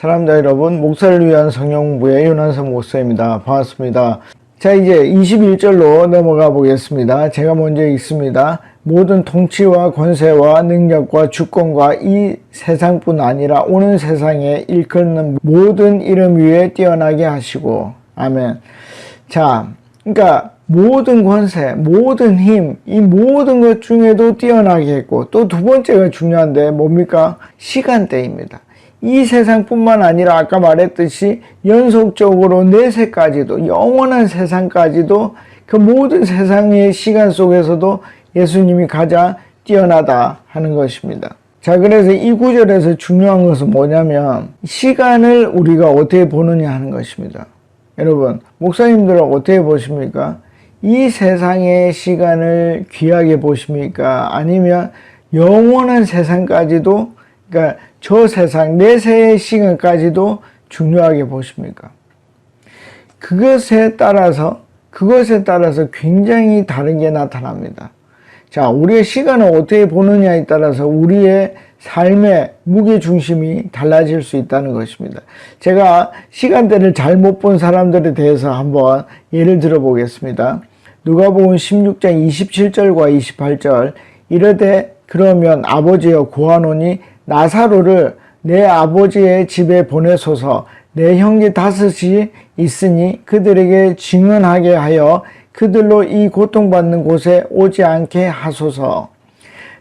사람들 여러분, 목사를 위한 성령부의 윤한성 목사입니다. 반갑습니다. 자, 이제 21절로 넘어가 보겠습니다. 제가 먼저 읽습니다. 모든 통치와 권세와 능력과 주권과 이 세상뿐 아니라 오는 세상에 일컫는 모든 이름 위에 뛰어나게 하시고, 아멘. 자, 그러니까 모든 권세, 모든 힘, 이 모든 것 중에도 뛰어나게 했고, 또 두 번째가 중요한데 뭡니까? 시간대입니다. 이 세상뿐만 아니라 아까 말했듯이 연속적으로 내세까지도 영원한 세상까지도 그 모든 세상의 시간 속에서도 예수님이 가장 뛰어나다 하는 것입니다. 자, 그래서 이 구절에서 중요한 것은 뭐냐면 시간을 우리가 어떻게 보느냐 하는 것입니다. 여러분, 목사님들은 어떻게 보십니까? 이 세상의 시간을 귀하게 보십니까? 아니면 영원한 세상까지도, 그러니까 저 세상, 내세의 시간까지도 중요하게 보십니까? 그것에 따라서, 그것에 따라서 굉장히 다른 게 나타납니다. 자, 우리의 시간을 어떻게 보느냐에 따라서 우리의 삶의 무게중심이 달라질 수 있다는 것입니다. 제가 시간대를 잘못 본 사람들에 대해서 한번 예를 들어 보겠습니다. 누가복음 16장 27절과 28절 이르되 그러면 아버지여 구하노니 나사로를 내 아버지의 집에 보내소서 내 형제 다섯이 있으니 그들에게 증언하게 하여 그들로 이 고통받는 곳에 오지 않게 하소서.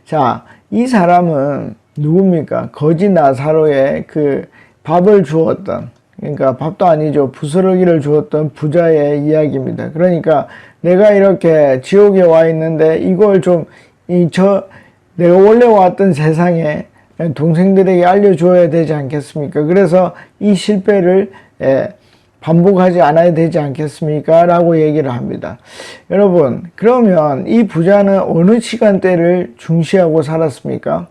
자, 이 사람은 누굽니까? 거지 나사로의 그 밥을 주었던, 그러니까 밥도 아니죠. 부스러기를 주었던 부자의 이야기입니다. 그러니까 내가 이렇게 지옥에 와 있는데 이걸 좀, 이, 저, 내가 원래 왔던 세상에 동생들에게 알려줘야 되지 않겠습니까? 그래서 이 실패를 예, 반복하지 않아야 되지 않겠습니까? 라고 얘기를 합니다. 여러분, 그러면 이 부자는 어느 시간대를 중시하고 살았습니까?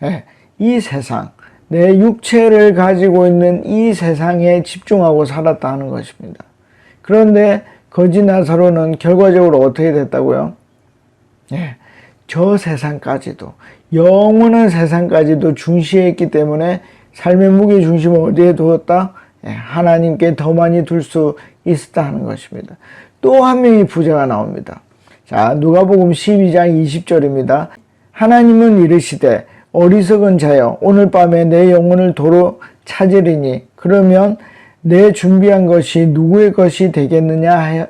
네, 이 세상, 내 육체를 가지고 있는 이 세상에 집중하고 살았다는 것입니다. 그런데 거지 나사로는 결과적으로 어떻게 됐다고요? 네, 저 세상까지도, 영원한 세상까지도 중시했기 때문에 삶의 무게 중심을 어디에 두었다? 예, 하나님께 더 많이 둘 수 있었다 하는 것입니다. 또 한 명의 부자가 나옵니다. 자, 누가복음 12장 20절입니다. 하나님은 이르시되 어리석은 자여 오늘 밤에 내 영혼을 도로 찾으리니 그러면 내 준비한 것이 누구의 것이 되겠느냐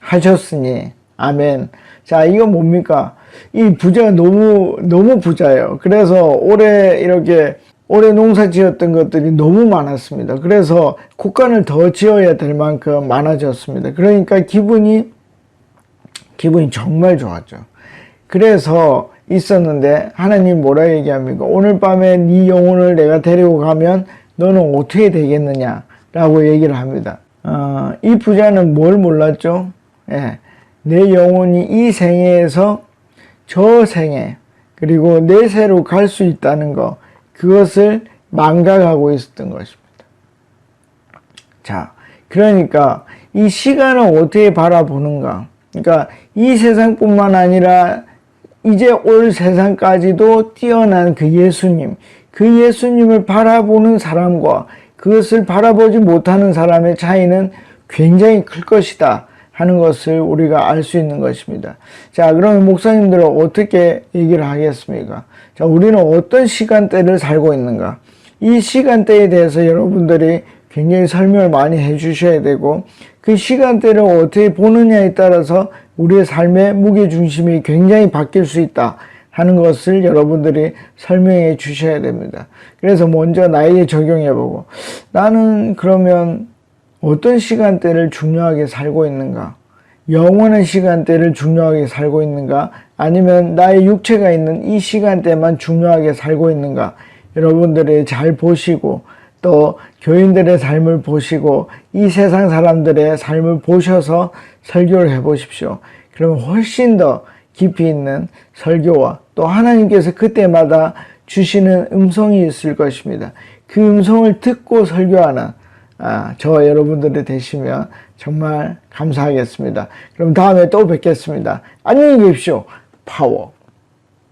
하셨으니 아멘. 자, 이거 뭡니까? 이 부자가 너무 너무 부자예요. 그래서 올해 이렇게 올해 농사 지었던 것들이 너무 많았습니다. 그래서 국간을 더 지어야 될 만큼 많아졌습니다. 그러니까 기분이, 기분이 정말 좋았죠. 그래서 있었는데 하나님 뭐라 얘기합니까? 오늘 밤에 네 영혼을 내가 데리고 가면 너는 어떻게 되겠느냐? 라고 얘기를 합니다. 어, 이 부자는 뭘 몰랐죠? 예, 내 영혼이 이 생애에서 저 생애, 그리고 내 새로 갈 수 있다는 거, 그것을 망각하고 있었던 것입니다. 자, 그러니까 이 시간을 어떻게 바라보는가? 그러니까 이 세상뿐만 아니라 이제 올 세상까지도 뛰어난 그 예수님, 그 예수님을 바라보는 사람과 그것을 바라보지 못하는 사람의 차이는 굉장히 클 것이다 하는 것을 우리가 알 수 있는 것입니다. 자, 그러면 목사님들은 어떻게 얘기를 하겠습니까? 자, 우리는 어떤 시간대를 살고 있는가? 이 시간대에 대해서 여러분들이 굉장히 설명을 많이 해 주셔야 되고, 그 시간대를 어떻게 보느냐에 따라서 우리의 삶의 무게중심이 굉장히 바뀔 수 있다 하는 것을 여러분들이 설명해 주셔야 됩니다. 그래서 먼저 나에게 적용해 보고, 나는 그러면 어떤 시간대를 중요하게 살고 있는가? 영원한 시간대를 중요하게 살고 있는가? 아니면 나의 육체가 있는 이 시간대만 중요하게 살고 있는가? 여러분들이 잘 보시고 또 교인들의 삶을 보시고 이 세상 사람들의 삶을 보셔서 설교를 해 보십시오. 그러면 훨씬 더 깊이 있는 설교와 또 하나님께서 그때마다 주시는 음성이 있을 것입니다. 그 음성을 듣고 설교하는 아, 저 여러분들이 되시면 정말 감사하겠습니다. 그럼 다음에 또 뵙겠습니다. 안녕히 계십시오. 파워.